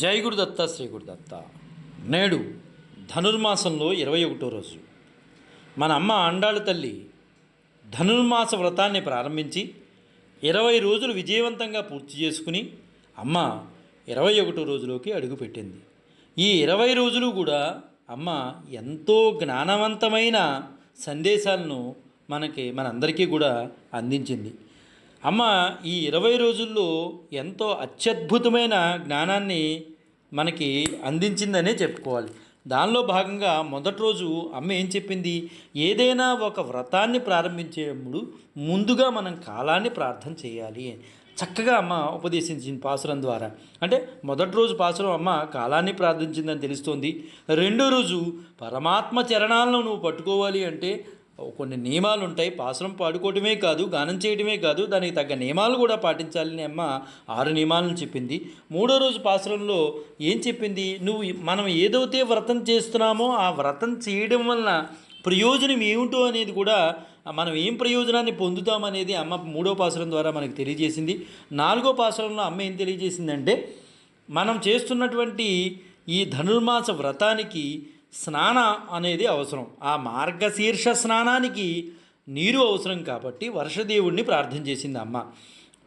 జై గురుదత్త శ్రీ గురుదత్త నేడు ధనుర్మాసంలో ఇరవై ఒకటో రోజు. మన అమ్మ అండాళ్ళ తల్లి ధనుర్మాస వ్రతాన్ని ప్రారంభించి ఇరవై రోజులు విజయవంతంగా పూర్తి చేసుకుని అమ్మ ఇరవై ఒకటో రోజులోకి అడుగుపెట్టింది ఈ ఇరవై రోజులు కూడా అమ్మ ఎంతో జ్ఞానవంతమైన సందేశాలను మనకి మనందరికీ కూడా అందించింది. అమ్మ ఈ ఇరవై రోజుల్లో ఎంతో అత్యద్భుతమైన జ్ఞానాన్ని మనకి అందించిందనే చెప్పుకోవాలి. దానిలో భాగంగా మొదటి రోజు అమ్మ ఏం చెప్పింది? ఏదైనా ఒక వ్రతాన్ని ప్రారంభించేటప్పుడు ముందుగా మనం కాలాన్ని ప్రార్థన చేయాలి చక్కగా అమ్మ ఉపదేశించింది పాసురం ద్వారా. అంటే మొదటి రోజు పాసురం అమ్మ కాలాన్ని ప్రార్థించిందని తెలుస్తోంది. రెండో రోజు పరమాత్మ చరణాలను నువ్వు పట్టుకోవాలి అంటే కొన్ని నియమాలు ఉంటాయి. పాసురం పాడుకోవటమే కాదు గానం చేయడమే కాదు దానికి తగ్గ నియమాలు కూడా పాటించాలని అమ్మ ఆరు నియమాలను చెప్పింది. మూడో రోజు పాసురంలో ఏం చెప్పింది? నువ్వు మనం ఏదైతే వ్రతం చేస్తున్నామో ఆ వ్రతం చేయడం వలన ప్రయోజనం ఏమిటో అనేది కూడా మనం ఏం ప్రయోజనాన్ని పొందుతామనేది అమ్మ మూడో పాసురం ద్వారా మనకు తెలియజేసింది. నాలుగో పాసురంలో అమ్మ ఏం తెలియజేసిందంటే మనం చేస్తున్నటువంటి ఈ ధనుర్మాస వ్రతానికి స్నాన అనేది అవసరం. ఆ మార్గశీర్ష స్నానానికి నీరు అవసరం కాబట్టి వర్షదేవుణ్ణి ప్రార్థన చేసింది అమ్మ.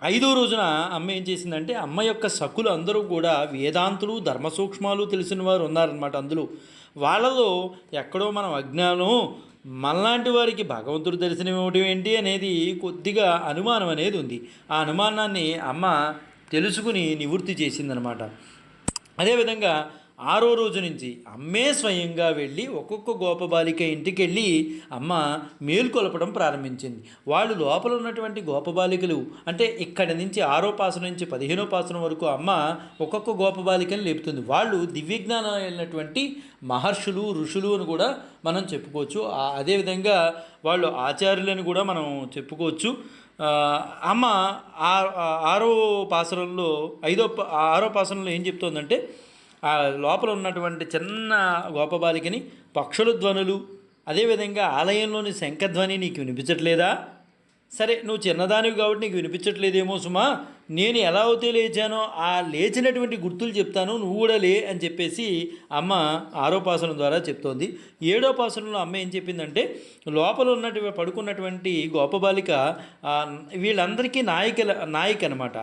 ఐదో రోజున అమ్మ ఏం చేసిందంటే అమ్మ యొక్క సకులు అందరూ కూడా వేదాంతులు ధర్మ సూక్ష్మాలు తెలిసిన వారు ఉన్నారనమాట అందులో. వాళ్ళలో ఎక్కడో మనం అజ్ఞానం మనలాంటి వారికి భగవంతుడు దర్శనం ఇవ్వడం ఏంటి అనేది కొద్దిగా అనుమానం అనేది ఉంది. ఆ అనుమానాన్ని అమ్మ తెలుసుకుని నివృత్తి చేసిందనమాట అదేవిధంగా ఆరో రోజు నుంచి అమ్మే స్వయంగా వెళ్ళి ఒక్కొక్క గోపబాలిక ఇంటికి వెళ్ళి అమ్మ మేల్కొలపడం ప్రారంభించింది. వాళ్ళు లోపల ఉన్నటువంటి గోపబాలికలు అంటే ఇక్కడి నుంచి ఆరో పాసన నుంచి పదిహేనో పాసనం వరకు అమ్మ ఒక్కొక్క గోపబాలికని లేపుతుంది. వాళ్ళు దివ్యజ్ఞానం అయినటువంటి మహర్షులు ఋషులు అని కూడా మనం చెప్పుకోవచ్చు. అదేవిధంగా వాళ్ళు ఆచార్యులని కూడా మనం చెప్పుకోవచ్చు. అమ్మ ఆరో పాసనంలో ఐదో ఆరో పాసనంలో ఏం చెప్తోందంటే ఆ లోపల ఉన్నటువంటి చిన్న గోపబాలికని పక్షుల ధ్వనులు అదేవిధంగా ఆలయంలోని శంఖధ్వని నీకు వినిపించట్లేదా? సరే నువ్వు చిన్నదానివి కాబట్టి నీకు వినిపించట్లేదేమో సుమా. నేను ఎలా అయితే లేచానో ఆ లేచినటువంటి గుర్తులు చెప్తాను. నువ్వు కూడా లే అని చెప్పేసి అమ్మ ఆరోపాసనం ద్వారా చెప్తోంది. ఏడో పాసనంలో అమ్మ ఏం చెప్పిందంటే లోపల ఉన్నటువంటి పడుకున్నటువంటి గోపబాలిక వీళ్ళందరికీ నాయకుల నాయక అనమాట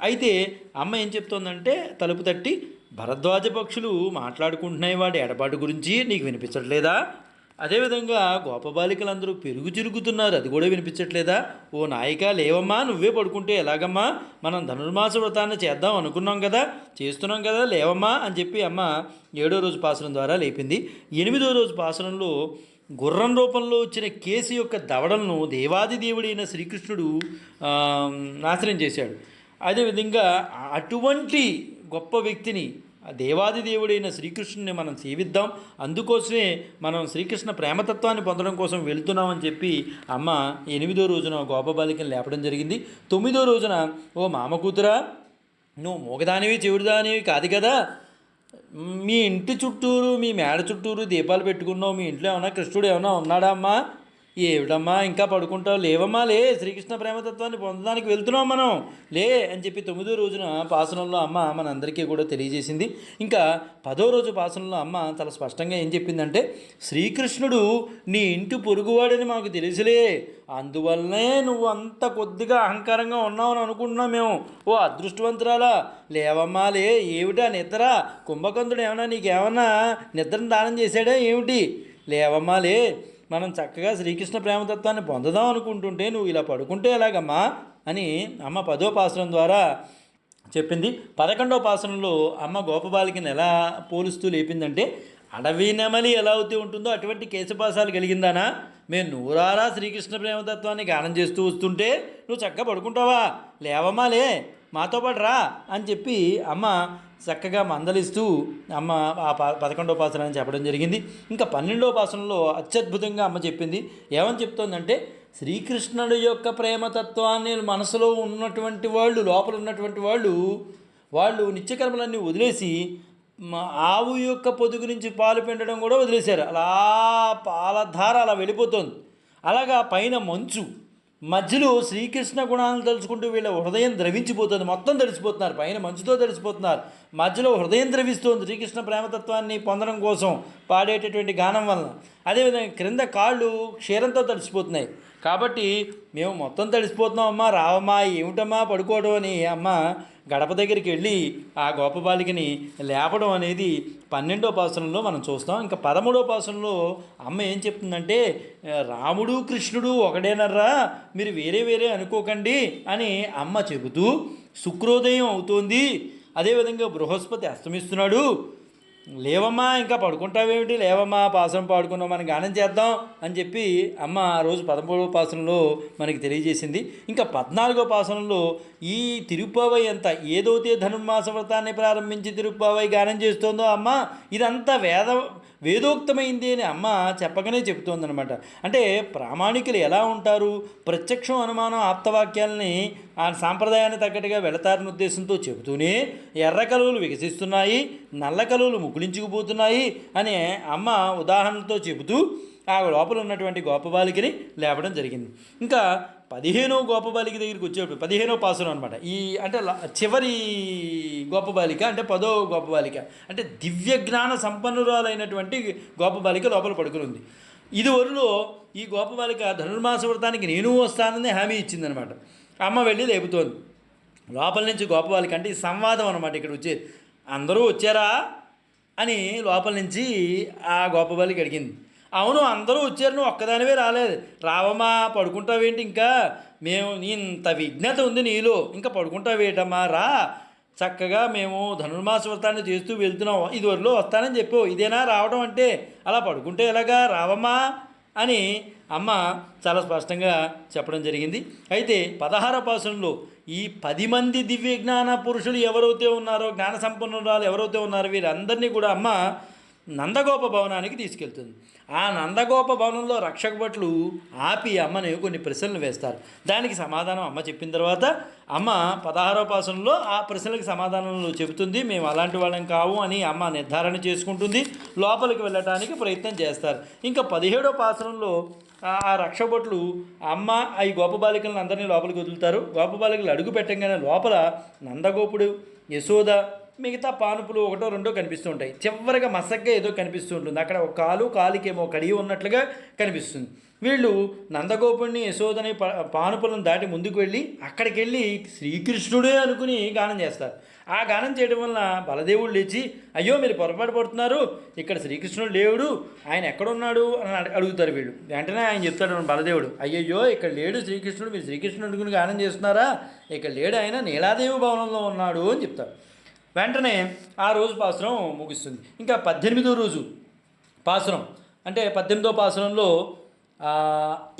అయితే అమ్మ ఏం చెప్తోందంటే తలుపు తట్టి భరద్వాజ పక్షులు మాట్లాడుకుంటున్నాయి వాడి ఎడబాటు గురించి నీకు వినిపించట్లేదా? అదేవిధంగా గోపబాలికలందరూ పెరుగు చిరుగుతున్నారు అది కూడా వినిపించట్లేదా? ఓ నాయిక లేవమ్మా నువ్వే పడుకుంటే ఎలాగమ్మా? మనం ధనుర్మాస వ్రతాన్ని చేద్దాం అనుకున్నాం కదా చేస్తున్నాం కదా లేవమ్మా అని చెప్పి అమ్మ ఏడో రోజు పాసనం ద్వారా లేపింది. ఎనిమిదో రోజు పాసనంలో గుర్రం రూపంలో వచ్చిన కేసు యొక్క దవడలను దేవాది దేవుడైన శ్రీకృష్ణుడు నాశనం చేశాడు. అదేవిధంగా అటువంటి గొప్ప వ్యక్తిని ఆ దేవాది దేవుడైన శ్రీకృష్ణుని మనం సేవిద్దాం. అందుకోసమే మనం శ్రీకృష్ణ ప్రేమతత్వాన్ని పొందడం కోసం వెళ్తున్నామని చెప్పి అమ్మ ఎనిమిదో రోజున గోపబాలికను లేపడం జరిగింది. తొమ్మిదో రోజున ఓ మామ కూతురా నువ్వు మూగదానివి చెవిడిదానివి కాదు కదా. మీ ఇంటి చుట్టూరు మీ మేడ చుట్టూరు దీపాలు పెట్టుకున్నావు మీ ఇంట్లో ఏమన్నా కృష్ణుడు ఏమన్నా ఉన్నాడా అమ్మా? ఏమిటమ్మా ఇంకా పడుకుంటావు? లేవమ్మా లే. శ్రీకృష్ణ ప్రేమతత్వాన్ని పొందడానికి వెళ్తున్నాం మనం. లే అని చెప్పి తొమ్మిదో రోజున పాసనంలో అమ్మ మనందరికీ కూడా తెలియజేసింది. ఇంకా పదో రోజు పాసనంలో అమ్మ చాలా స్పష్టంగా ఏం చెప్పిందంటే శ్రీకృష్ణుడు నీ ఇంటి పొరుగువాడని మాకు తెలుసులే. అందువల్లనే నువ్వు అంత కొద్దిగా అహంకారంగా ఉన్నావని అనుకుంటున్నాం మేము. ఓ అదృష్టవంతురాలా లేవమ్మా లే. ఏమిటా నిద్ర? కుంభకంతుడు ఏమన్నా నీకేమన్నా నిద్రను దానం చేశాడా? ఏమిటి? లేవమ్మా లే. మనం చక్కగా శ్రీకృష్ణ ప్రేమతత్వాన్ని పొందదాం అనుకుంటుంటే నువ్వు ఇలా పడుకుంటే ఎలాగమ్మా అని అమ్మ పదో పాసనం ద్వారా చెప్పింది. పదకొండో పాసనంలో అమ్మ గోపబాలికను ఎలా పోలుస్తూ లేపిందంటే అడవి నెమలి ఎలా అవుతూ ఉంటుందో అటువంటి కేశపాసాలు కలిగిందానా? మేము నూరారా శ్రీకృష్ణ ప్రేమతత్వాన్ని గానం చేస్తూ వస్తుంటే నువ్వు చక్కగా పడుకుంటావా? లేవమ్మా లే. మాతో పాటు రా అని చెప్పి అమ్మ చక్కగా మందలిస్తూ అమ్మ ఆ ప పదకొండో పాసనాన్ని చెప్పడం జరిగింది. ఇంకా పన్నెండో పాసనలో అత్యద్భుతంగా అమ్మ చెప్పింది ఏమని చెప్తోందంటే శ్రీకృష్ణుడి యొక్క ప్రేమతత్వాన్ని మనసులో ఉన్నటువంటి వాళ్ళు లోపల ఉన్నటువంటి వాళ్ళు వాళ్ళు నిత్యకర్మలన్నీ వదిలేసి ఆవు యొక్క పొదుగు నుంచి పాలు పిండడం కూడా వదిలేశారు. అలా పాలధార అలా వెళ్ళిపోతుంది. అలాగా పైన మంచు మధ్యలో శ్రీకృష్ణ గుణాలను తలుచుకుంటూ వీళ్ళ హృదయం ద్రవించిపోతుంది. మొత్తం తడిసిపోతున్నారు. పైన మంచుతో తడిసిపోతున్నారు. మధ్యలో హృదయం ద్రవిస్తోంది శ్రీకృష్ణ ప్రేమతత్వాన్ని పొందడం కోసం పాడేటటువంటి గానం వలన. అదేవిధంగా క్రింద కాళ్ళు క్షీరంతో తడిసిపోతున్నాయి. కాబట్టి మేము మొత్తం తడిసిపోతున్నాం అమ్మా రావమ్మా ఏమిటమ్మా పడుకోవడం అని అమ్మ గడప దగ్గరికి వెళ్ళి ఆ గోపబాలికని లేపడం అనేది పన్నెండో పాసనంలో మనం చూస్తాం. ఇంకా పదమూడో పాసనంలో అమ్మ ఏం చెప్తుందంటే రాముడు కృష్ణుడు ఒకడేనర్రా మీరు వేరే వేరే అనుకోకండి అని అమ్మ చెబుతూ శుక్రోదయం అవుతోంది. అదేవిధంగా బృహస్పతి అస్తమిస్తున్నాడు. లేవమ్మా ఇంకా పడుకుంటావేమిటి? లేవమ్మా పాసనం పాడుకున్నాం మనం గానం చేద్దాం అని చెప్పి అమ్మ ఆ రోజు పదమూడవ పాసనంలో మనకి తెలియజేసింది. ఇంకా పద్నాలుగో పాసనంలో ఈ తిరుప్పావై అంతా ఏదైతే ధనుర్మాస వ్రతాన్ని ప్రారంభించి తిరుప్పావై గానం చేస్తోందో అమ్మ ఇదంతా వేద వేదోక్తమైంది అని అమ్మ చెప్పగానే చెబుతోందనమాట అంటే ప్రామాణికులు ఎలా ఉంటారు? ప్రత్యక్షం అనుమానం ఆప్తవాక్యాలని ఆ సాంప్రదాయాన్ని తగ్గట్టుగా వెళతారని ఉద్దేశంతో చెబుతూనే ఎర్ర కలువలు వికసిస్తున్నాయి నల్ల కలువలు ముకుళించుకుపోతున్నాయి అని అమ్మ ఉదాహరణతో చెబుతూ ఆ లోపల ఉన్నటువంటి గోపబాలికని లేపడం జరిగింది. ఇంకా పదిహేనో గోపబాలిక దగ్గరికి వచ్చేటప్పుడు పదిహేనో పాసురం అనమాట ఈ అంటే చివరి గోపబాలిక అంటే పదో గోపబాలిక. అంటే దివ్య జ్ఞాన సంపన్నురాలైనటువంటి గోపబాలిక లోపల పడుకుని ఉంది ఇదివరలో ఈ గోపబాలిక ధనుర్మాస వ్రతానికి నేను వస్తానని హామీ ఇచ్చిందనమాట అమ్మ వెళ్ళి లేపుతోంది. లోపల నుంచి గోపబాలిక అంటే ఈ సంవాదం అనమాట ఇక్కడ వచ్చేది అందరూ వచ్చారా? అని లోపల నుంచి ఆ గోపబాలిక అడిగింది. అవును అందరూ వచ్చారు నువ్వు ఒక్కదానివే రాలేదు. రావమ్మా పడుకుంటావేంటి ఇంకా? మేము ఇంత విజ్ఞత ఉంది నీలో. ఇంకా పడుకుంటావేటమ్మా? రా. చక్కగా మేము ధనుర్మాస వ్రతాన్ని చేస్తూ వెళ్తున్నాం. ఇదివరలో వస్తానని చెప్పావు ఇదేనా? రావడం అంటే అలా పడుకుంటే ఎలాగా? రావమ్మా అని అమ్మ చాలా స్పష్టంగా చెప్పడం జరిగింది. అయితే పదహార పాసంలో ఈ పది మంది దివ్య జ్ఞాన పురుషులు ఎవరైతే ఉన్నారో జ్ఞాన సంపన్నురాలు ఎవరైతే ఉన్నారో వీరందరినీ కూడా అమ్మ నందగోప భవనానికి తీసుకెళ్తుంది. ఆ నందగోప భవనంలో రక్షక భట్లు ఆపి అమ్మని కొన్ని ప్రశ్నలు వేస్తారు. దానికి సమాధానం అమ్మ చెప్పిన తర్వాత అమ్మ పదహారో పాసంలో ఆ ప్రశ్నలకు సమాధానంలో చెబుతుంది మేము అలాంటి వాళ్ళం కావు అని అమ్మ నిర్ధారణ చేసుకుంటుంది లోపలికి వెళ్ళటానికి ప్రయత్నం చేస్తారు. ఇంకా పదిహేడో పాసనంలో ఆ- రక్షభట్లు అమ్మ ఈ గోపబాలికలను అందరినీ లోపలికి వదులుతారు. గోపబాలికలు అడుగు పెట్టంగానే లోపల నందగోపుడు యశోద మిగతా పానుపులు ఒకటో రెండో కనిపిస్తూ ఉంటాయి. చివరిగా మసగ్గా ఏదో కనిపిస్తూ ఉంటుంది. అక్కడ ఒక కాలు కాలికేమో కడిగి ఉన్నట్లుగా కనిపిస్తుంది. వీళ్ళు నందగోపుడిని యశోదని పానుపులను దాటి ముందుకు వెళ్ళి అక్కడికి వెళ్ళి శ్రీకృష్ణుడే అనుకుని గానం చేస్తారు. ఆ గానం చేయడం వల్ల బలదేవుడు లేచి అయ్యో మీరు పొరపాటు పడుతున్నారు. ఇక్కడ శ్రీకృష్ణుడు లేవుడు ఆయన ఎక్కడున్నాడు? అని అడుగుతారు వీళ్ళు. వెంటనే ఆయన చెప్తాడు బలదేవుడు అయ్యయ్యో ఇక్కడ లేడు శ్రీకృష్ణుడు. మీరు శ్రీకృష్ణుడు అనుకుని గానం చేస్తున్నారా? ఇక్కడ లేడు ఆయన నీలాదేవి భవనంలో ఉన్నాడు అని చెప్తారు వెంటనే ఆ రోజు పాసురం ముగుస్తుంది. ఇంకా పద్దెనిమిదో రోజు పాసురం అంటే పద్దెనిమిదో పాసురంలో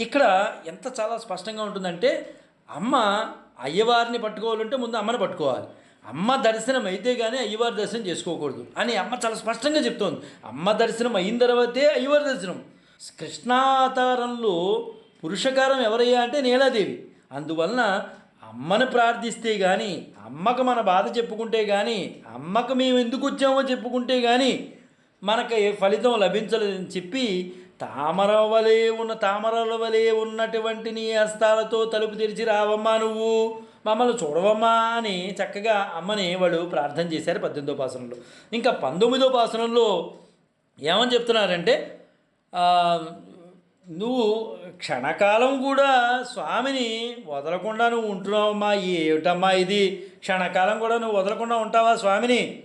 ఇక్కడ ఎంత చాలా స్పష్టంగా ఉంటుందంటే అమ్మ అయ్యవారిని పట్టుకోవాలంటే ముందు అమ్మని పట్టుకోవాలి. అమ్మ దర్శనం అయితే కానీ అయ్యవారి దర్శనం చేసుకోకూడదు అని అమ్మ చాలా స్పష్టంగా చెప్తోంది. అమ్మ దర్శనం అయిన తర్వాతే అయ్యవారి దర్శనం. కృష్ణావతారంలో పురుషకారం ఎవరయ్యా అంటే నీలాదేవి. అందువలన అమ్మను ప్రార్థిస్తే కానీ అమ్మకు మన బాధ చెప్పుకుంటే కానీ అమ్మకు మేము ఎందుకు వచ్చామో చెప్పుకుంటే కానీ మనకి ఏ ఫలితం లభించలేదని చెప్పి తామర వలె ఉన్న తామరల వలె ఉన్నటువంటి నీ హస్తాలతో తలుపు తెరిచి రావమ్మా నువ్వు. మమ్మల్ని చూడవమ్మా అని చక్కగా అమ్మని వాళ్ళు ప్రార్థన చేశారు పద్దెనిమిదో పాసనంలో. ఇంకా పంతొమ్మిదో పాసనంలో ఏమని చెప్తున్నారంటే నువ్వు క్షణకాలం కూడా స్వామిని వదలకుండా నువ్వు ఉంటున్నావమ్మా ఏమిటమ్మా ఇది? క్షణకాలం కూడా నువ్వు వదలకుండా ఉంటావా స్వామిని?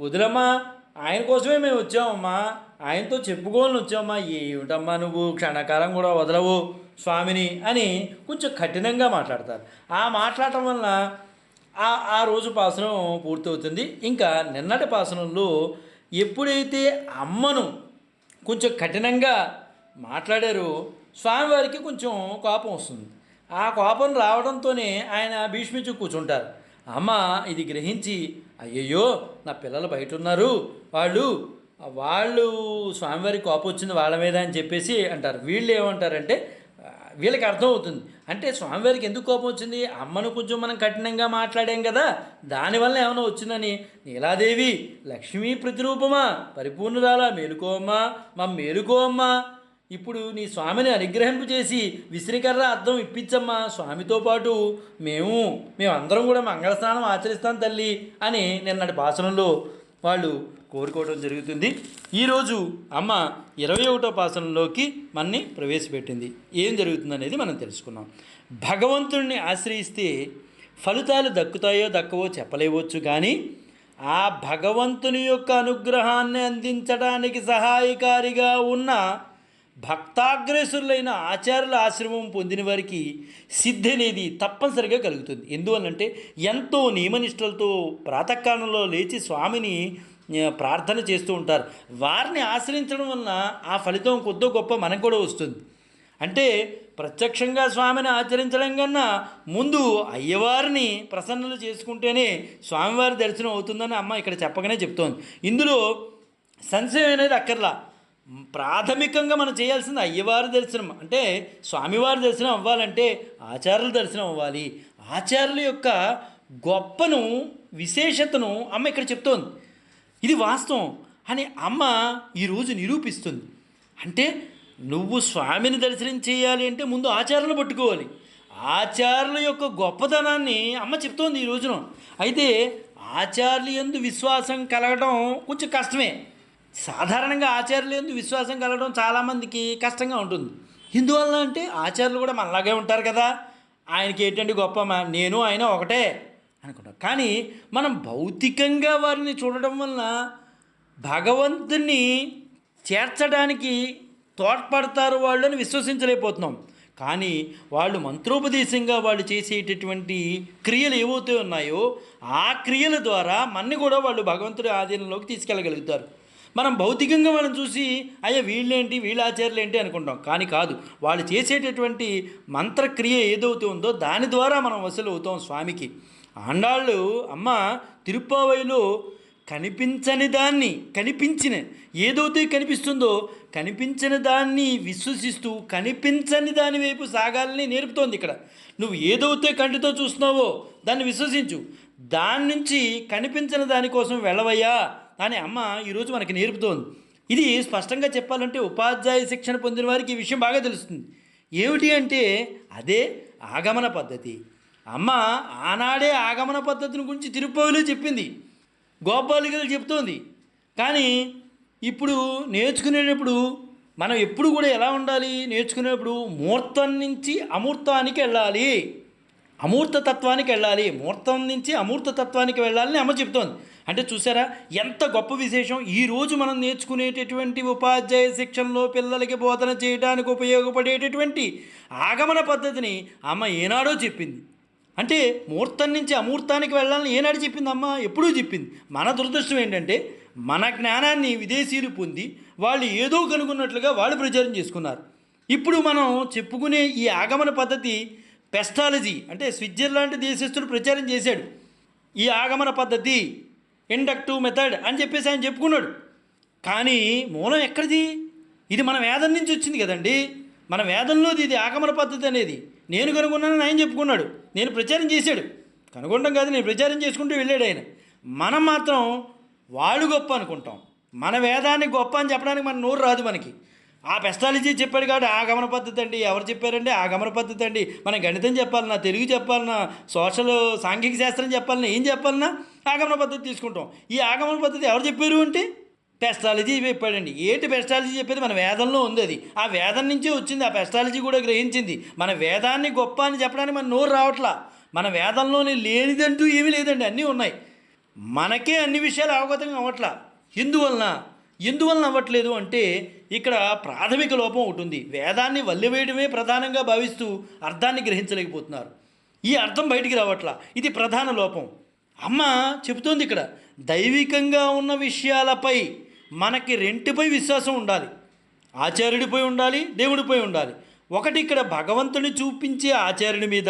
వదిలమ్మా ఆయన కోసమే మేము వచ్చామమ్మా. ఆయనతో చెప్పుకోవాలని వచ్చామమ్మా. ఏమిటమ్మా నువ్వు? క్షణకాలం కూడా వదలవు స్వామిని అని కొంచెం కఠినంగా మాట్లాడతారు. ఆ మాట్లాడటం వలన ఆ ఆ రోజు పాసనం పూర్తవుతుంది. ఇంకా నిన్నటి పాసనంలో ఎప్పుడైతే అమ్మను కొంచెం కఠినంగా మాట్లాడారో స్వామివారికి కొంచెం కోపం వస్తుంది. ఆ కోపం రావడంతోనే ఆయన భీష్మించి కూర్చుంటారు. అమ్మ ఇది గ్రహించి అయ్యయ్యో నా పిల్లలు బయట ఉన్నారు వాళ్ళు వాళ్ళు స్వామివారికి కోపం వచ్చింది వాళ్ళ మీద అని చెప్పేసి అంటారు. వీళ్ళు ఏమంటారంటే వీళ్ళకి అర్థమవుతుంది. అంటే స్వామివారికి ఎందుకు కోపం వచ్చింది? అమ్మను కొంచెం మనం కఠినంగా మాట్లాడాం కదా. దానివల్ల ఏమైనా వచ్చిందని. నీలాదేవి లక్ష్మీ ప్రతిరూపమా పరిపూర్ణురాలా మేలుకో అమ్మ మా మేలుకో అమ్మ ఇప్పుడు నీ స్వామిని అనుగ్రహింపు చేసి విసిరికర్ర అర్థం ఇప్పించమ్మా. స్వామితో పాటు మేము మేమందరం కూడా మంగళ స్నానం ఆచరిస్తాం తల్లి అని నిన్నటి భాషణంలో వాళ్ళు కోరుకోవడం జరుగుతుంది. ఈరోజు అమ్మ ఇరవై ఒకటో పాసనంలోకి మనని ప్రవేశపెట్టింది. ఏం జరుగుతుంది అనేది మనం తెలుసుకున్నాం భగవంతుణ్ణి ఆశ్రయిస్తే ఫలితాలు దక్కుతాయో దక్కవో చెప్పలేవచ్చు కానీ ఆ భగవంతుని యొక్క అనుగ్రహాన్ని అందించడానికి సహాయకారిగా ఉన్న భక్తాగ్రేసురులైన ఆచార్యుల ఆశ్రమం పొందిన వారికి సిద్ధి అనేది తప్పనిసరిగా కలుగుతుంది. ఎందువల్లంటే ఎంతో నియమనిష్టలతో ప్రాతకాలంలో లేచి స్వామిని ప్రార్థన చేస్తూ ఉంటారు. వారిని ఆశ్రయించడం వలన ఆ ఫలితం కొద్దో గొప్ప మనకు కూడా వస్తుంది. అంటే ప్రత్యక్షంగా స్వామిని ఆచరించడం కన్నా ముందు అయ్యవారిని ప్రసన్నలు చేసుకుంటేనే స్వామివారి దర్శనం అవుతుందని అమ్మ ఇక్కడ చెప్పగానే చెప్తోంది. ఇందులో సంశయం అనేది అక్కర్లా. ప్రాథమికంగా మనం చేయాల్సింది అయ్యవారి దర్శనం. అంటే స్వామివారి దర్శనం అవ్వాలంటే ఆచార్యుల దర్శనం అవ్వాలి. ఆచార్యుల యొక్క గొప్పను విశేషతను అమ్మ ఇక్కడ చెప్తోంది. ఇది వాస్తవం. అని అమ్మ ఈరోజు నిరూపిస్తుంది. అంటే నువ్వు స్వామిని దర్శనం చేయాలి అంటే ముందు ఆచారాలను పట్టుకోవాలి. ఆచార్యుల యొక్క గొప్పతనాన్ని అమ్మ చెప్తోంది ఈ రోజున. అయితే ఆచార్యులు ఎందు విశ్వాసం కలగడం కొంచెం కష్టమే. సాధారణంగా ఆచార్యులు ఎందుకు విశ్వాసం కలగడం చాలామందికి కష్టంగా ఉంటుంది. ఎందువల్ల అంటే ఆచార్యులు కూడా మనలాగే ఉంటారు కదా. ఆయనకి ఏంటంటే గొప్ప నేను ఆయన ఒకటే అనుకుంటాం. కానీ మనం భౌతికంగా వారిని చూడడం వలన భగవంతుని చేర్చడానికి తోడ్పడతారు వాళ్ళు అని విశ్వసించలేకపోతున్నాం. కానీ వాళ్ళు మంత్రోపదేశంగా వాళ్ళు చేసేటటువంటి క్రియలు ఏవైతే ఉన్నాయో ఆ క్రియల ద్వారా మన్ని కూడా వాళ్ళు భగవంతుడి ఆధీనంలోకి తీసుకెళ్ళగలుగుతారు. మనం భౌతికంగా వాళ్ళని చూసి అయ్యా వీళ్ళేంటి వీళ్ళ ఆచార్యులు ఏంటి అనుకుంటాం. కానీ కాదు వాళ్ళు చేసేటటువంటి మంత్రక్రియ ఏదైతే ఉందో దాని ద్వారా మనం వసూలు అవుతాం స్వామికి. ఆండాళ్ళు అమ్మ తిరుప్పావైలో కనిపించని దాన్ని కనిపించిన ఏదైతే కనిపిస్తుందో కనిపించని దాన్ని విశ్వసిస్తూ కనిపించని దాని వైపు సాగాలని నేర్పుతోంది ఇక్కడ. నువ్వు ఏదైతే కంటితో చూస్తున్నావో దాన్ని విశ్వసించు. దాని నుంచి కనిపించని దానికోసం వెళ్ళవయ్యా. కానీ అమ్మ ఈరోజు మనకి నేర్పుతోంది. ఇది స్పష్టంగా చెప్పాలంటే ఉపాధ్యాయ శిక్షణ పొందిన వారికి ఈ విషయం బాగా తెలుస్తుంది. ఏమిటి అంటే అదే ఆగమన పద్ధతి. అమ్మ ఆనాడే ఆగమన పద్ధతిని గురించి తిరుపతిలో చెప్పింది. గోపాలికలు చెప్తోంది. కానీ ఇప్పుడు నేర్చుకునేటప్పుడు మనం ఎప్పుడు కూడా ఎలా ఉండాలి? నేర్చుకునేటప్పుడు మూర్తం నుంచి అమూర్తానికి వెళ్ళాలి. అమూర్త తత్వానికి వెళ్ళాలి. మూర్తం నుంచి అమూర్త తత్వానికి వెళ్ళాలని అమ్మ చెప్తోంది. అంటే చూసారా ఎంత గొప్ప విశేషం? ఈరోజు మనం నేర్చుకునేటటువంటి ఉపాధ్యాయ శిక్షణలో పిల్లలకి బోధన చేయడానికి ఉపయోగపడేటటువంటి ఆగమన పద్ధతిని అమ్మ ఏనాడో చెప్పింది. అంటే ముహూర్తం నుంచి అమూర్తానికి వెళ్ళాలని ఏనాడు చెప్పింది అమ్మ? ఎప్పుడూ చెప్పింది. మన దురదృష్టం ఏంటంటే మన జ్ఞానాన్ని విదేశీయులు పొంది వాళ్ళు ఏదో కనుగొన్నట్లుగా వాళ్ళు ప్రచారం చేసుకున్నారు. ఇప్పుడు మనం చెప్పుకునే ఈ ఆగమన పద్ధతి పెస్టాలజీ అంటే స్విట్జర్లాండ్ దేశస్థుడు ప్రచారం చేశాడు. ఈ ఆగమన పద్ధతి ఇండక్టివ్ మెథడ్ అని చెప్పేసి ఆయన చెప్పుకున్నాడు. కానీ మూలం ఎక్కడిది? ఇది మన వేదం నుంచి వచ్చింది కదండి. మన వేదంలోది ఇది ఆగమన పద్ధతి అనేది. నేను కనుగొన్నానని ఆయన చెప్పుకున్నాడు. నేను ప్రచారం చేశాడు. కనుగొనడం కాదు నేను ప్రచారం చేసుకుంటూ వెళ్ళాడు ఆయన. మనం మాత్రం వాళ్ళు గొప్ప అనుకుంటాం. మన వేదాన్ని గొప్ప అని చెప్పడానికి మన నోరు రాదు మనకి. ఆ పెస్టాలజీ చెప్పాడు కాబట్టి ఆగమన పద్ధతి అండి. ఎవరు చెప్పారండి? ఆగమన పద్ధతి అండి. మనం గణితం చెప్పాలన్నా తెలుగు చెప్పాలన్నా సోషల్ సాంఘిక శాస్త్రం చెప్పాలన్నా ఏం చెప్పాలన్నా ఆగమన పద్ధతి తీసుకుంటాం. ఈ ఆగమన పద్ధతి ఎవరు చెప్పారు అంటే? పెస్టాలజీ చెప్పాడండి. ఏంటి పెస్టాలజీ చెప్పేది? మన వేదంలో ఉంది అది. ఆ వేదం నుంచే వచ్చింది. ఆ పెస్టాలజీ కూడా గ్రహించింది. మన వేదాన్ని గొప్ప అని చెప్పడానికి మన నోరు రావట్లా. మన వేదంలోని లేనిదంటూ ఏమీ లేదండి. అన్నీ ఉన్నాయి. మనకే అన్ని విషయాలు అవగతం అవ్వట్లా. ఎందువలన? ఎందువలన అవ్వట్లేదు అంటే ఇక్కడ ప్రాథమిక లోపం ఒకటి ఉంది. వేదాన్ని వల్లివేయడమే ప్రధానంగా భావిస్తూ అర్థాన్ని గ్రహించలేకపోతున్నారు. ఈ అర్థం బయటికి రావట్లా. ఇది ప్రధాన లోపం. అమ్మ చెబుతోంది ఇక్కడ దైవికంగా ఉన్న విషయాలపై మనకి రెంటిపై విశ్వాసం ఉండాలి. ఆచార్యుడిపై ఉండాలి దేవుడిపై ఉండాలి. ఒకటి ఇక్కడ భగవంతుని చూపించే ఆచార్యుని మీద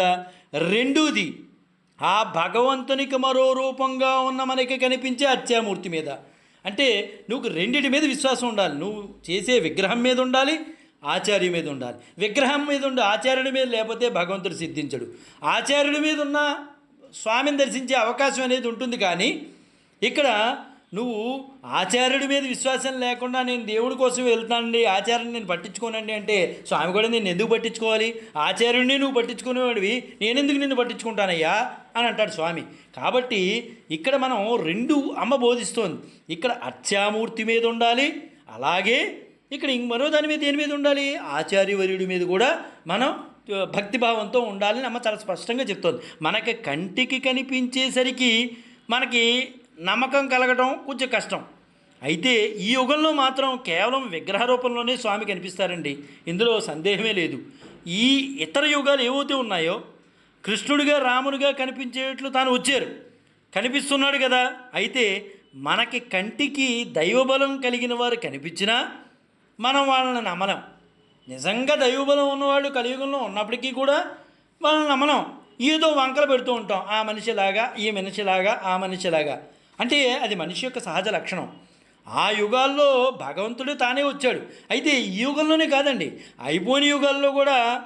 రెండోది ఆ భగవంతునికి మరో రూపంగా ఉన్న మనకి కనిపించే అత్యామూర్తి మీద. అంటే నువ్వు రెండిటి మీద విశ్వాసం ఉండాలి. నువ్వు చేసే విగ్రహం మీద ఉండాలి ఆచార్య మీద ఉండాలి. విగ్రహం మీద ఉండి ఆచార్యుడి మీద లేకపోతే భగవంతుడు సిద్ధించడు. ఆచార్యుడి మీద ఉన్న స్వామిని దర్శించే అవకాశం అనేది ఉంటుంది కానీ ఇక్కడ నువ్వు ఆచార్యుడి మీద విశ్వాసం లేకుండా నేను దేవుడి కోసం వెళ్తానండి ఆచార్యుని నేను పట్టించుకోనండి అంటే స్వామి కూడా నేను ఎందుకు పట్టించుకోవాలి? ఆచార్యుడిని నువ్వు పట్టించుకునేవాడివి నేనెందుకు నిన్ను పట్టించుకుంటానయ్యా? అని అంటాడు స్వామి. కాబట్టి ఇక్కడ మనం రెండు అమ్మ బోధిస్తోంది. ఇక్కడ అర్చామూర్తి మీద ఉండాలి అలాగే ఇక్కడ ఇంక మరో దాని మీద దేని మీద ఉండాలి? ఆచార్యవర్యుడి మీద కూడా మనం భక్తిభావంతో ఉండాలని అమ్మ చాలా స్పష్టంగా చెప్తోంది. మనకి కంటికి కనిపించేసరికి మనకి నమ్మకం కలగడం కొంచెం కష్టం. అయితే ఈ యుగంలో మాత్రం కేవలం విగ్రహ రూపంలోనే స్వామి కనిపిస్తారండి. ఇందులో సందేహమే లేదు. ఈ ఇతర యుగాలు ఏవైతే ఉన్నాయో కృష్ణుడిగా రాముడిగా కనిపించేట్లు తాను వచ్చారు. కనిపిస్తున్నాడు కదా. అయితే మనకి కంటికి దైవబలం కలిగిన వారు కనిపించినా మనం వాళ్ళని నమ్మలేం. నిజంగా దైవబలం ఉన్నవాళ్ళు కలియుగంలో ఉన్నప్పటికీ కూడా వాళ్ళని నమ్మలేం ఏదో వంకలు పెడుతూ ఉంటాం. ఆ మనిషిలాగా ఈ మనిషిలాగా ఆ మనిషిలాగా. అంటే అది మనిషి యొక్క సహజ లక్షణం. ఆ యుగాల్లో భగవంతుడు తానే వచ్చాడు. అయితే ఈ యుగంలోనే కాదండి. అయిపోయిన యుగాల్లో కూడా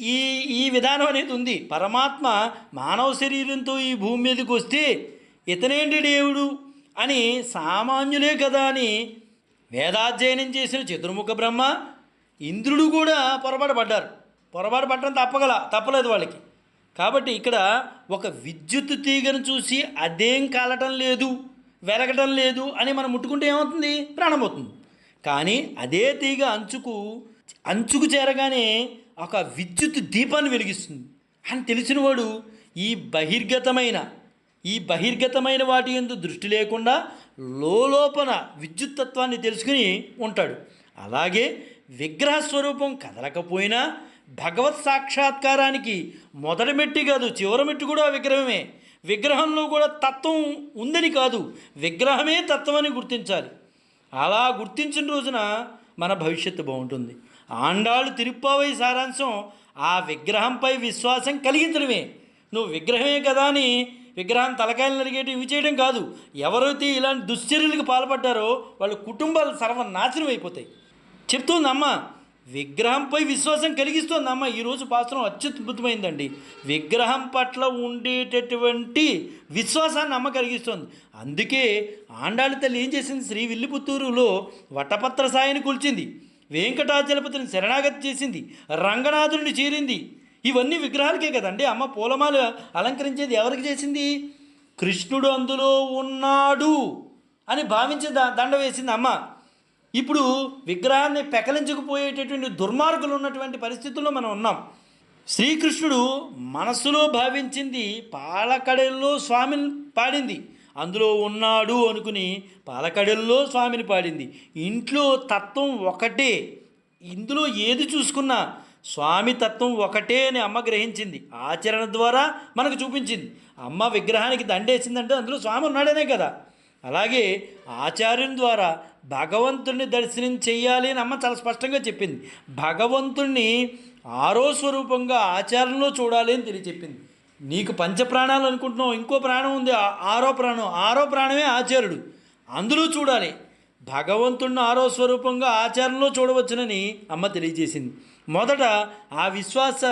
ఈ ఈ విధానం అనేది ఉంది. పరమాత్మ మానవ శరీరంతో ఈ భూమి మీదకి వస్తే ఇతనేంటి దేవుడు అని సామాన్యులే కదా అని వేదాధ్యయనం చేసిన చతుర్ముఖ బ్రహ్మ ఇంద్రుడు కూడా పొరపాటు పడ్డారు పొరపాటు పడటం తప్పగల తప్పలేదు వాళ్ళకి. కాబట్టి ఇక్కడ ఒక విద్యుత్ తీగను చూసి అదేం కాలటం లేదు వెలగటం లేదు అని మనం ముట్టుకుంటే ఏమవుతుంది? ప్రాణం అవుతుంది కానీ అదే తీగ అంచుకు అంచుకు చేరగానే ఒక విద్యుత్ దీపాన్ని వెలిగిస్తుంది. అని తెలిసినవాడు ఈ బహిర్గతమైన ఈ బహిర్గతమైన వాటి ఎందు దృష్టి లేకుండా లోలోపన విద్యుత్ తత్వాన్ని తెలుసుకుని ఉంటాడు. అలాగే విగ్రహ స్వరూపం కదలకపోయినా భగవత్ సాక్షాత్కారానికి మొదటి మెట్టి కాదు చివరి మెట్టు కూడా విగ్రహమే. విగ్రహంలో కూడా తత్వం ఉందని కాదు విగ్రహమే తత్వం అని గుర్తించాలి. అలా గుర్తించిన రోజున మన భవిష్యత్తు బాగుంటుంది. ఆండాళ్ళు తిరుప్పావై సారాంశం ఆ విగ్రహంపై విశ్వాసం కలిగించడమే. నువ్వు విగ్రహమే కదా అని విగ్రహం తలకాయలు నరిగేటి ఇవి చేయడం కాదు. ఎవరైతే ఇలాంటి దుశ్చర్యలకు పాల్పడ్డారో వాళ్ళ కుటుంబాలు సర్వనాశనం అయిపోతాయి. చెప్తుంది అమ్మ విగ్రహంపై విశ్వాసం కలిగిస్తోంది అమ్మ ఈరోజు పాత్రం అత్యద్భుతమైందండి. విగ్రహం పట్ల ఉండేటటువంటి విశ్వాసాన్ని అమ్మ కలిగిస్తోంది. అందుకే ఆండాళ్ళ తల్లి ఏం చేసింది? శ్రీ విల్లిపుత్తూరులో వటపత్ర సాయిని కూల్చింది. వెంకటాచలపతిని శరణాగతి చేసింది. రంగనాథుడిని చేరింది. ఇవన్నీ విగ్రహాలకే కదండి. అమ్మ పూలమాల అలంకరించేది ఎవరికి చేసింది? కృష్ణుడు అందులో ఉన్నాడు అని భావించి ద దండ వేసింది అమ్మ. ఇప్పుడు విగ్రహాన్ని పెకలించకపోయేటటువంటి దుర్మార్గులు ఉన్నటువంటి పరిస్థితుల్లో మనం ఉన్నాం. శ్రీకృష్ణుడు మనస్సులో భావించింది పాలకడల్లో స్వామిని పాడింది. అందులో ఉన్నాడు అనుకుని పాలకడల్లో స్వామిని పాడింది. ఇంట్లో తత్వం ఒకటే. ఇందులో ఏది చూసుకున్నా స్వామి తత్వం ఒకటే అని అమ్మ గ్రహించింది. ఆచరణ ద్వారా మనకు చూపించింది. అమ్మ విగ్రహానికి దండేసిందంటే అందులో స్వామి ఉన్నాడనే కదా. అలాగే ఆచార్యుని ద్వారా భగవంతుణ్ణి దర్శనం చెయ్యాలి అని అమ్మ చాలా స్పష్టంగా చెప్పింది. భగవంతుణ్ణి ఆరో స్వరూపంగా ఆచారంలో చూడాలి అని తెలియచెప్పింది నీకు పంచప్రాణాలు అనుకుంటున్నావు ఇంకో ప్రాణం ఉంది ఆ- ఆరో ప్రాణం. ఆరో ప్రాణమే ఆచార్యుడు అందులో చూడాలి. భగవంతుడిని ఆరో స్వరూపంగా ఆచారంలో చూడవచ్చునని అమ్మ తెలియజేసింది. మొదట ఆ విశ్వాస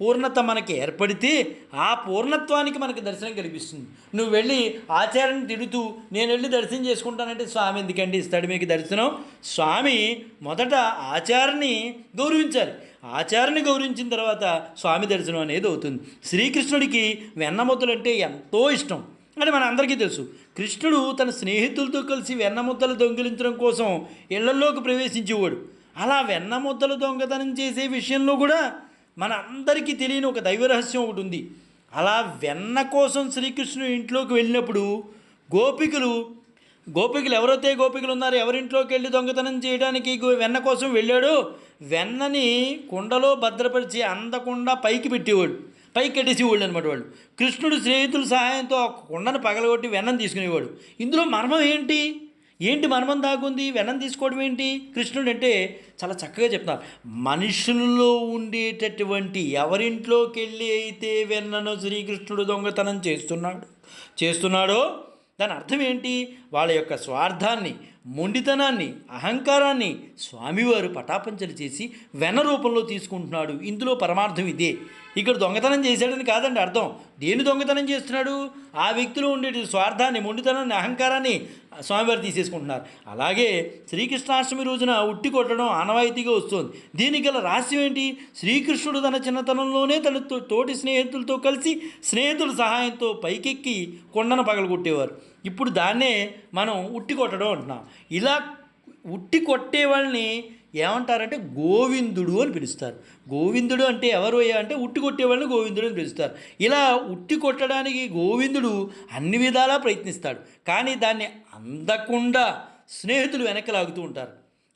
పూర్ణత మనకి ఏర్పడితే ఆ పూర్ణత్వానికి మనకి దర్శనం కల్పిస్తుంది. నువ్వు వెళ్ళి ఆచార్యని తిడుతూ నేను వెళ్ళి దర్శనం చేసుకుంటానంటే స్వామి ఎందుకండి ఇస్తాడు మీకు దర్శనం? స్వామి మొదట ఆచార్యని గౌరవించాలి. ఆచార్యని గౌరవించిన తర్వాత స్వామి దర్శనం అనేది అవుతుంది. శ్రీకృష్ణుడికి వెన్నముద్దలు అంటే ఎంతో ఇష్టం. అని మన అందరికీ తెలుసు. కృష్ణుడు తన స్నేహితులతో కలిసి వెన్నముద్దలు దొంగిలించడం కోసం ఇళ్ళలోకి ప్రవేశించేవాడు. అలా వెన్నముద్దలు దొంగతనం చేసే విషయంలో కూడా మన అందరికీ తెలియని ఒక దైవ రహస్యం ఒకటి ఉంది. అలా వెన్న కోసం శ్రీకృష్ణుడు ఇంట్లోకి వెళ్ళినప్పుడు గోపికలు గోపికలు ఎవరైతే గోపికలు ఉన్నారో ఎవరింట్లోకి వెళ్ళి దొంగతనం చేయడానికి గో- వెన్న కోసం వెళ్ళాడో వెన్నని కుండలో భద్రపరిచి అందకుండా పైకి పెట్టేవాడు. పైకి కట్టేసేవాళ్ళు అనమాట వాళ్ళు. కృష్ణుడు స్నేహితుల సహాయంతో కుండను పగలగొట్టి వెన్నను తీసుకునేవాడు. ఇందులో మర్మం ఏంటి? ఏంటి మర్మం దాగుంది? వెన్నం తీసుకోవడం ఏంటి? కృష్ణుడు అంటే చాలా చక్కగా చెప్తున్నారు. మనుషుల్లో ఉండేటటువంటి ఎవరింట్లోకి వెళ్ళి అయితే వెన్నను శ్రీకృష్ణుడు దొంగతనం చేస్తున్నాడు చేస్తున్నాడో? దాని అర్థం ఏంటి? వాళ్ళ యొక్క స్వార్థాన్ని మొండితనాన్ని అహంకారాన్ని స్వామివారు పటాపంచలు చేసి వెన రూపంలో తీసుకుంటున్నాడు. ఇందులో పరమార్థం ఇదే. ఇక్కడ దొంగతనం చేశాడని కాదండి అర్థం. దేని దొంగతనం చేస్తున్నాడు? ఆ వ్యక్తిలో ఉండే స్వార్థాన్ని మొండితనాన్ని అహంకారాన్ని స్వామివారు తీసేసుకుంటున్నారు. అలాగే శ్రీకృష్ణాష్టమి రోజున ఉట్టి కొట్టడం ఆనవాయితీగా వస్తుంది. దీనికి గల రహస్యం ఏంటి? శ్రీకృష్ణుడు తన చిన్నతనంలోనే తన తో- తోటి స్నేహితులతో కలిసి స్నేహితుల సహాయంతో పైకెక్కి కొండను పగలగొట్టేవారు. ఇప్పుడు దాన్నే మనం ఉట్టి కొట్టడం అంటున్నాం. ఇలా ఉట్టి కొట్టే వాళ్ళని ఏమంటారంటే గోవిందుడు అని పిలుస్తారు. గోవిందుడు అంటే ఎవరు అంటే ఉట్టి కొట్టే వాళ్ళని గోవిందుడు అని పిలుస్తారు. ఇలా ఉట్టి కొట్టడానికి గోవిందుడు అన్ని విధాలా ప్రయత్నిస్తాడు. కానీ దాన్ని అందకుండా స్నేహితులు వెనక్కి లాగుతూ ఉంటారు.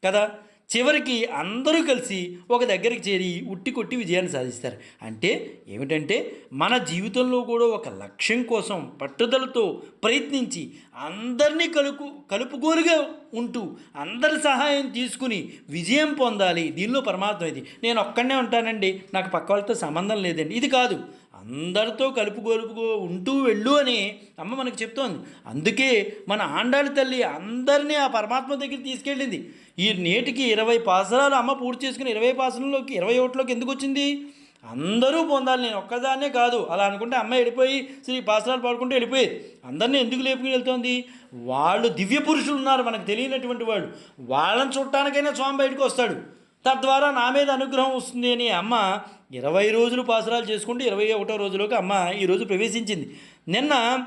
కదా? చివరికి అందరూ కలిసి ఒక దగ్గరికి చేరి ఉట్టి కొట్టి విజయాన్ని సాధిస్తారు. అంటే ఏమిటంటే మన జీవితంలో కూడా ఒక లక్ష్యం కోసం పట్టుదలతో ప్రయత్నించి అందరినీ కలుపు కలుపుకోలుగా ఉంటూ అందరి సహాయం తీసుకుని విజయం పొందాలి. దీనిలో పరమాత్మ ఇది. నేను ఒక్కడనే ఉంటానండి. నాకు పక్క వాళ్ళతో సంబంధం లేదండి. ఇది కాదు. అందరితో కలుపుగోలుపుకో ఉంటూ వెళ్ళు అని అమ్మ మనకు చెప్తోంది. అందుకే మన ఆండాళ్ళ తల్లి అందరినీ ఆ పరమాత్మ దగ్గరికి తీసుకెళ్ళింది. ఈ నేటికి ఇరవై పాసరాలు అమ్మ పూర్తి చేసుకుని ఇరవై పాసరంలోకి ఇరవై ఒకటిలోకి ఎందుకు వచ్చింది? అందరూ పొందాలి నేను ఒక్కదాన్నే కాదు. అలా అనుకుంటే అమ్మ వెళ్ళిపోయి శ్రీ పాసరాలు పాడుకుంటూ వెళ్ళిపోయేది. అందరినీ ఎందుకు లేపుకుని వెళ్తోంది? వాళ్ళు దివ్య పురుషులు ఉన్నారు మనకు తెలియనటువంటి వాళ్ళు. వాళ్ళని చూడటానికైనా స్వామి బయటకు వస్తాడు. తద్వారా నా మీద అనుగ్రహం వస్తుంది అని అమ్మ ఇరవై రోజులు పాసరాలు చేసుకుంటూ ఇరవై ఒకటో రోజులోకి అమ్మ ఈరోజు ప్రవేశించింది. నిన్న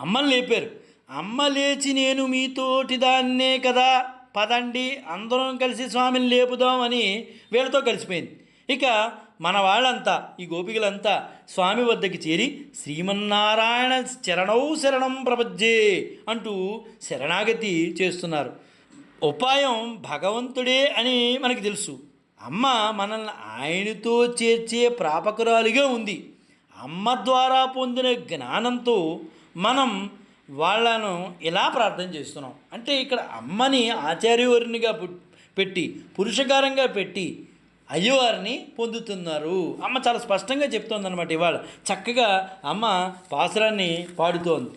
అమ్మని లేపారు. అమ్మ లేచి నేను మీతోటి దాన్నే కదా పదండి అందరం కలిసి స్వామిని లేపుదాం అని వీళ్ళతో కలిసిపోయింది. ఇక మన వాళ్ళంతా ఈ గోపికలంతా స్వామి వద్దకి చేరి శ్రీమన్నారాయణ చరణౌ శరణం ప్రపజ్జే అంటూ శరణాగతి చేస్తున్నారు. ఉపాయం భగవంతుడే అని మనకి తెలుసు. అమ్మ మనల్ని ఆయనతో చేర్చే ప్రాపకురాలుగా ఉంది. అమ్మ ద్వారా పొందిన జ్ఞానంతో మనం వాళ్ళను ఇలా ప్రార్థన చేస్తున్నాం. అంటే ఇక్కడ అమ్మని ఆచార్యవారినిగా పెట్టి పురుషకారంగా పెట్టి అయ్యవారిని పొందుతున్నారు. అమ్మ చాలా స్పష్టంగా చెప్తోంది అనమాట ఇవాళ. చక్కగా అమ్మ పాసరాన్ని పాడుతోంది.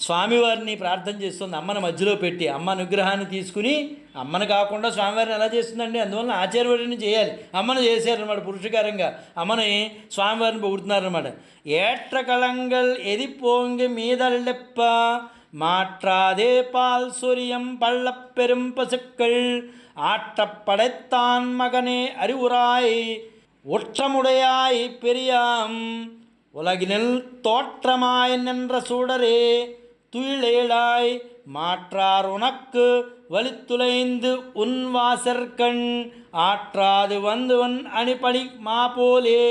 స్వామివారిని ప్రార్థన చేస్తుంది అమ్మని మధ్యలో పెట్టి. అమ్మ అనుగ్రహాన్ని తీసుకుని అమ్మను కాకుండా స్వామివారిని ఎలా చేస్తుందండి అందువల్ల ఆచార్యవారిని చేయాలి అమ్మను చేశారనమాట పురుషకారంగా అమ్మని స్వామివారిని పొగుడుతున్నారనమాట ఏట్ర కళంగల్ ఎది పోంగి మీదళ్ళెప్ప மாற்றாதே பால் சொரியம் பள்ளப்பெரும் பசுக்கள் ஆற்றப்படைத்தான் மகனே அறிவுராய் ஒற்றமுடையாய் பெரியாம் உலகினில் தோற்றமாய் நின்ற சூடரே துயிலேளாய் மாற்றார் உனக்கு வலித்துளைந்து உன் வாசற்கண் ஆற்றாது வந்து உன் அணிபணி மாபோலே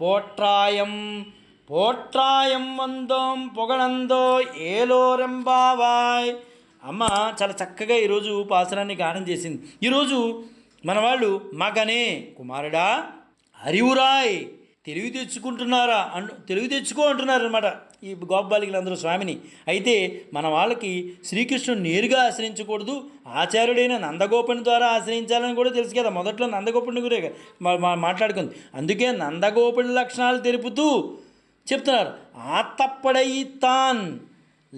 போற்றாயம் పోట్రాయం వందోం పొగడందో ఏలోరెంబావాయ్ అమ్మ చాలా చక్కగా ఈరోజు పాసరాన్ని గానం చేసింది ఈరోజు మన వాళ్ళు మగనే కుమారుడా అరివురాయ్ తెలివి తెచ్చుకుంటున్నారా అన్ తెలివి తెచ్చుకో అంటున్నారు అనమాట ఈ గోపబాలికలందరూ స్వామిని. అయితే మన వాళ్ళకి శ్రీకృష్ణుడు నేరుగా ఆశ్రయించకూడదు. ఆచార్యుడైన నందగోపుని ద్వారా ఆశ్రయించాలని కూడా తెలుసు కదా. మొదట్లో నందగోపుని గురే మా- మాట్లాడుకుంది. అందుకే నందగోపుని లక్షణాలు తెలుపుతూ చెప్తున్నారు. ఆత్తప్పడైతాన్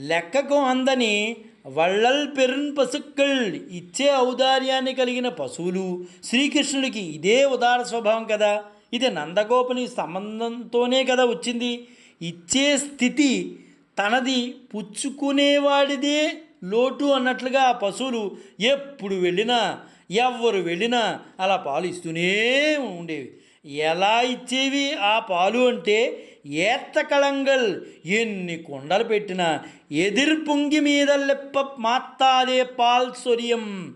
లెక్కకు అందని వళ్ళల్ పెరున్ పసుక్కల్ ఇచ్చే ఔదార్యాన్ని కలిగిన పశువులు శ్రీకృష్ణుడికి ఇదే ఉదార స్వభావం కదా. ఇది నందగోపుని సంబంధంతోనే కదా వచ్చింది. ఇచ్చే స్థితి తనది పుచ్చుకునేవాడిదే లోటు అన్నట్లుగా ఆ పశువులు ఎప్పుడు వెళ్ళినా ఎవరు వెళ్ళినా అలా పాలు ఇస్తూనే ఉండేవి. ఎలా ఇచ్చేవి ఆ పాలు అంటే ఏత్త కళంగల్ ఎన్ని కొండలు పెట్టినా ఎదిర్ పొంగి మీద లెప్ప మాత్తాదే పాల్ సొరియం.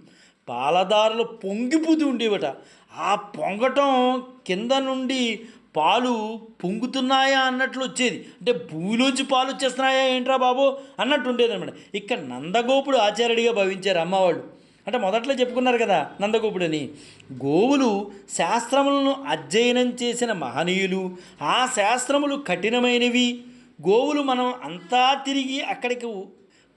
పాలదారులు పొంగిపోతూ ఉండేవట. ఆ పొంగటం కింద నుండి పాలు పొంగుతున్నాయా అన్నట్లు వచ్చేది. అంటే భూమిలోంచి పాలు వచ్చేస్తున్నాయా ఏంట్రా బాబు? అన్నట్టు ఉండేది అనమాట ఇక్కడ నందగోపుడు ఆచార్యుడిగా భావించారు అమ్మవాళ్ళు. అంటే మొదట్లో చెప్పుకున్నారు కదా నందగోపుడని. గోవులు శాస్త్రములను అధ్యయనం చేసిన మహనీయులు. ఆ శాస్త్రములు కఠినమైనవి. గోవులు మనం అంతా తిరిగి అక్కడికి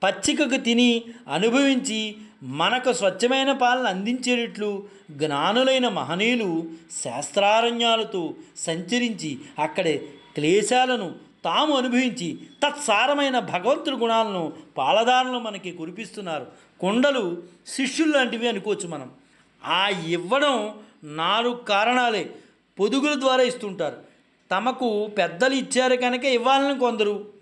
పచ్చికకు తిని అనుభవించి మనకు స్వచ్ఛమైన పాలన అందించేటట్లు జ్ఞానులైన మహనీయులు శాస్త్రారణ్యాలతో సంచరించి అక్కడే క్లేశాలను తాము అనుభవించి తత్సారమైన భగవంతుడి గుణాలను పాలదారులను మనకి కురిపిస్తున్నారు. కొండలు శిష్యులు లాంటివి అనుకోవచ్చు మనం. ఆ ఇవ్వడం నాలుగు కారణాలే పొదుగుల ద్వారా ఇస్తుంటారు. తమకు పెద్దలు ఇచ్చారు కనుక ఇవ్వాలని కొందరు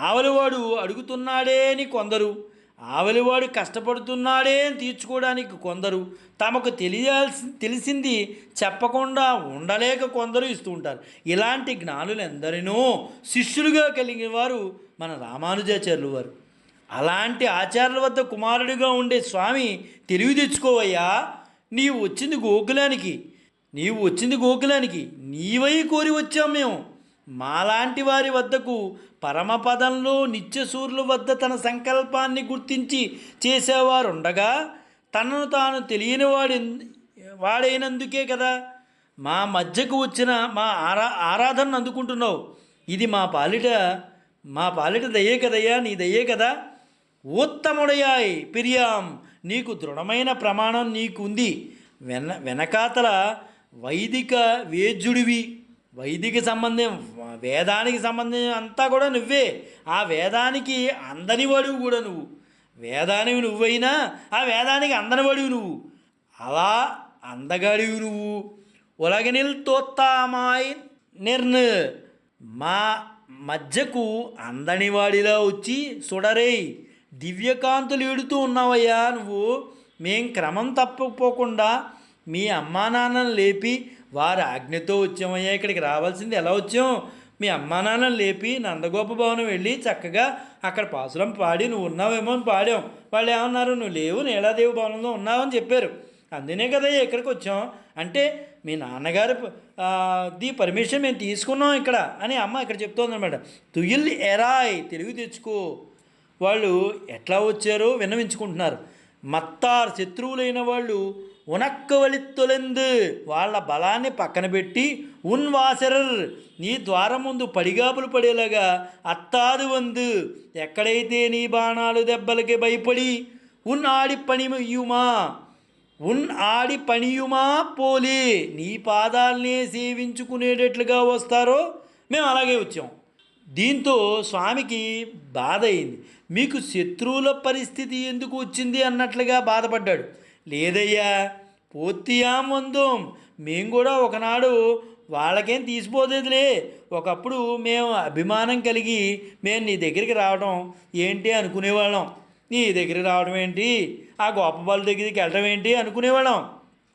ఆవలివాడు అడుగుతున్నాడే అని కొందరు ఆవలివాడు కష్టపడుతున్నాడే అని తీర్చుకోవడానికి కొందరు తమకు తెలియాల్సి తెలిసింది చెప్పకుండా ఉండలేక కొందరు ఇస్తూ ఉంటారు. ఇలాంటి జ్ఞానులు ఎందరినో శిష్యులుగా కలిగిన వారు మన రామానుజాచార్యులు వారు. అలాంటి ఆచార్యుల వద్ద కుమారుడిగా ఉండే స్వామి తెలివి తెచ్చుకోవయ్యా నీవు వచ్చింది గోకులానికి నీవు వచ్చింది గోకులానికి నీవై కోరి వచ్చాం మేము. మాలాంటి వారి వద్దకు పరమపదంలో నిత్యసూరుల వద్ద తన సంకల్పాన్ని గుర్తించి చేసేవారుండగా తనను తాను తెలియని వాడి వాడైనందుకే కదా మా మధ్యకు వచ్చిన మా ఆరా ఆరాధనను అందుకుంటున్నావు. ఇది మా పాలిట మా పాలిట దయ్యే కదయ్యా నీ దయ్యే కదా. ఉత్తముడయాయ్ పిరియాం నీకు దృఢమైన ప్రమాణం నీకుంది. వెన వెనకాతల వైదిక వేద్యుడివి. వైదిక సంబంధం వేదానికి సంబంధం అంతా కూడా నువ్వే. ఆ వేదానికి అందని వాడివి కూడా నువ్వు. వేదానివి నువ్వైనా ఆ వేదానికి అందని వాడివి నువ్వు. అలా అందగాడివి నువ్వు. ఉలగనిల్ తోత్తామాయ్ నిర్న్. మా మధ్యకు అందనివాడిలా వచ్చి సుడరే దివ్యకాంతులు ఏడుతూ ఉన్నావయ్యా నువ్వు. మేం క్రమం తప్పకపోకుండా మీ అమ్మా నాన్నను లేపి వారి ఆజ్ఞతో వచ్చామయ్యా ఇక్కడికి రావాల్సింది ఎలా వచ్చాం మీ అమ్మానాన్నని లేపి నందగోప భవనం వెళ్ళి చక్కగా అక్కడ పాసురం పాడి నువ్వు ఉన్నావేమో అని పాడాం. వాళ్ళు ఏమన్నారు? నువ్వు లేవు నీలాదేవి భవనంలో ఉన్నావని చెప్పారు. అందునే కదా ఇక్కడికి వచ్చాం. అంటే మీ నాన్నగారు ది పర్మిషన్ మేము తీసుకున్నాం ఇక్కడ అని అమ్మ ఇక్కడ చెప్తోంది అనమాట తుయిల్ ఎరాయ్ తెలివి తెచ్చుకో వాళ్ళు ఎట్లా వచ్చారో విన్నవించుకుంటున్నారు. మత్తార్ శత్రువులైన వాళ్ళు ఉనక్కవలిత్తొలెందు వాళ్ళ బలాన్ని పక్కన పెట్టి ఉన్ వాసరర్ నీ ద్వారం ముందు పడిగాపులు పడేలాగా అత్తాదు వందు. ఎక్కడైతే నీ బాణాలు దెబ్బలకి భయపడి ఉన్ ఆడి పనియుమా? ఉన్ ఆడి పనియుమా పోలే. నీ పాదాలనే సేవించుకునేటట్లుగా వస్తారో మేము అలాగే వచ్చాం. దీంతో స్వామికి బాధ అయింది మీకు శత్రువుల పరిస్థితి ఎందుకు వచ్చింది? అన్నట్లుగా బాధపడ్డాడు. లేదయ్యా పూర్తియా వందం మేము కూడా ఒకనాడు వాళ్ళకేం తీసిపోతుందిలే ఒకప్పుడు మేము అభిమానం కలిగి మేము నీ దగ్గరికి రావడం ఏంటి అనుకునేవాళ్ళం. నీ దగ్గరికి రావడం ఏంటి? ఆ గోపబాల దగ్గరికి వెళ్ళడం ఏంటి అనుకునేవాళ్ళం.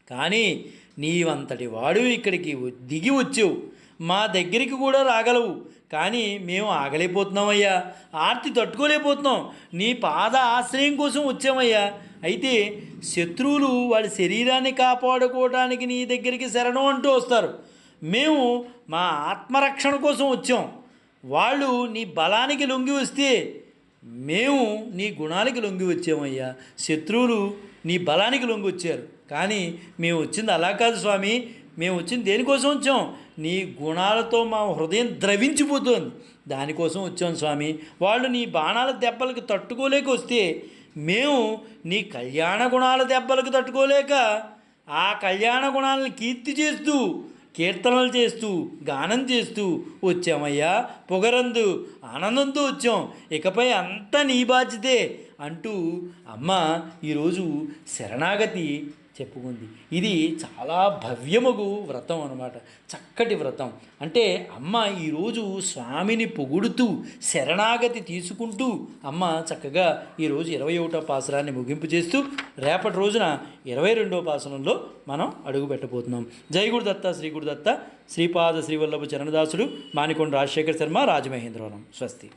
కానీ నీవంతటి వాడు ఇక్కడికి దిగి వచ్చావు. మా దగ్గరికి కూడా రాగలవు. కానీ మేము ఆగలేకపోతున్నామయ్యా. ఆర్తి తట్టుకోలేకపోతున్నాం. నీ పాద ఆశ్రయం కోసం వచ్చామయ్యా. అయితే శత్రువులు వాళ్ళ శరీరాన్ని కాపాడుకోవడానికి నీ దగ్గరికి శరణం అంటూ వస్తారు. మేము మా ఆత్మరక్షణ కోసం వచ్చాం. వాళ్ళు నీ బలానికి లొంగి వస్తే మేము నీ గుణాలకి లొంగి వచ్చామయ్యా. శత్రువులు నీ బలానికి లొంగి వచ్చారు. కానీ మేము వచ్చింది అలా కాదు స్వామి. మేము వచ్చింది దేనికోసం వచ్చాం? నీ గుణాలతో మా హృదయం ద్రవించిపోతుంది. దానికోసం వచ్చాం స్వామి. వాళ్ళు నీ బాణాల దెబ్బలకు తట్టుకోలేక వస్తే మేము నీ కళ్యాణ గుణాల దెబ్బలకు తట్టుకోలేక ఆ కళ్యాణ గుణాలను కీర్తి చేస్తూ కీర్తనలు చేస్తూ గానం చేస్తూ వచ్చామయ్యా. పొగరందు ఆనందంతో వచ్చాం. ఇకపై అంతా నీ బాధ్యతే అంటూ అమ్మ ఈరోజు శరణాగతి చెప్పుకుంది. ఇది చాలా భవ్యమగు వ్రతం అనమాట చక్కటి వ్రతం. అంటే అమ్మ ఈరోజు స్వామిని పొగుడుతూ శరణాగతి తీసుకుంటూ అమ్మ చక్కగా ఈరోజు ఇరవై ఒకటో పాసరాన్ని ముగింపు చేస్తూ రేపటి రోజున ఇరవై రెండో పాసనంలో మనం అడుగు పెట్టబోతున్నాం. జై గురుదత్త శ్రీ గురుదత్త. శ్రీపాద శ్రీవల్లభ చరణదాసుడు మానికొండ రాజశేఖర శర్మ రాజమహేంద్రవరం. స్వస్తి.